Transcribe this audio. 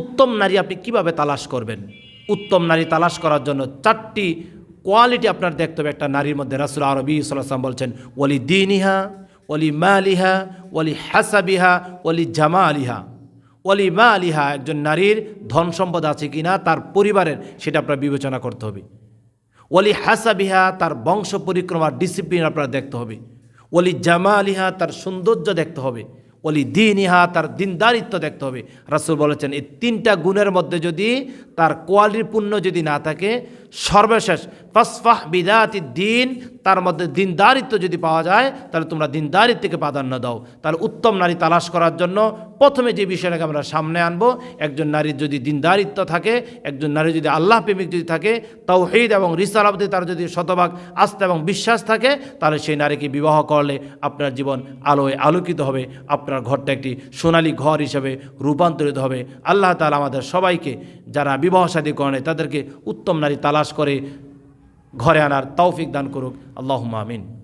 উত্তম নারী আপনি কীভাবে তালাশ করবেন? উত্তম নারী তালাশ করার জন্য চারটি কোয়ালিটি আপনার দেখতে হবে। একটা নারীর মধ্যে রাসুল আরবি সাল্লাম বলছেন, ওলি দিনিহা, ওলি মালিহা, ওলি হাসাবিহা, ওলি জামা আলিহা ওলি মা আলিহা একজন নারীর ধন সম্পদ আছে কি না তার পরিবারের, সেটা আপনার বিবেচনা করতে হবে। ওলি হাসাবিহা, তার বংশ পরিক্রমার ডিসিপ্লিন আপনার দেখতে হবে। ওলি জামা আলিহা তার সৌন্দর্য দেখতে হবে। ওলি দিন ইহা তার দিনদারিত্ব দেখতে হবে। রাসুল বলেছেন, এই তিনটা গুণের মধ্যে যদি তার কোয়ালিটিপূর্ণ যদি না থাকে সর্বশেষ। ফসফাহ বিদাতি দিন তার মধ্যে দিনদারিত্ব যদি পাওয়া যায়, তাহলে তোমরা দিনদারিত্বকে প্রাধান্য দাও। তাহলে উত্তম নারী তালাশ করার জন্য প্রথমে যে বিষয়টাকে আমরা সামনে আনব, একজন নারীর যদি দিনদারিত্ব থাকে, একজন নারী যদি আল্লাহ প্রেমিক যদি থাকে তাও তৌহিদ এবং রিসালাবদি তার যদি শতভাগ আস্থা এবং বিশ্বাস থাকে, তাহলে সেই নারীকে বিবাহ করলে আপনার জীবন আলোয় আলোকিত হবে, আপনার ঘরটা একটি সোনালী ঘর হিসেবে রূপান্তরিত হবে। আল্লাহ তালা আমাদের সবাইকে যারা বিবাহ সাদী করে তাদেরকে উত্তম নারী তালাশ করে ঘরে আনার তৌফিক দান করুক। আল্লাহ আমিন।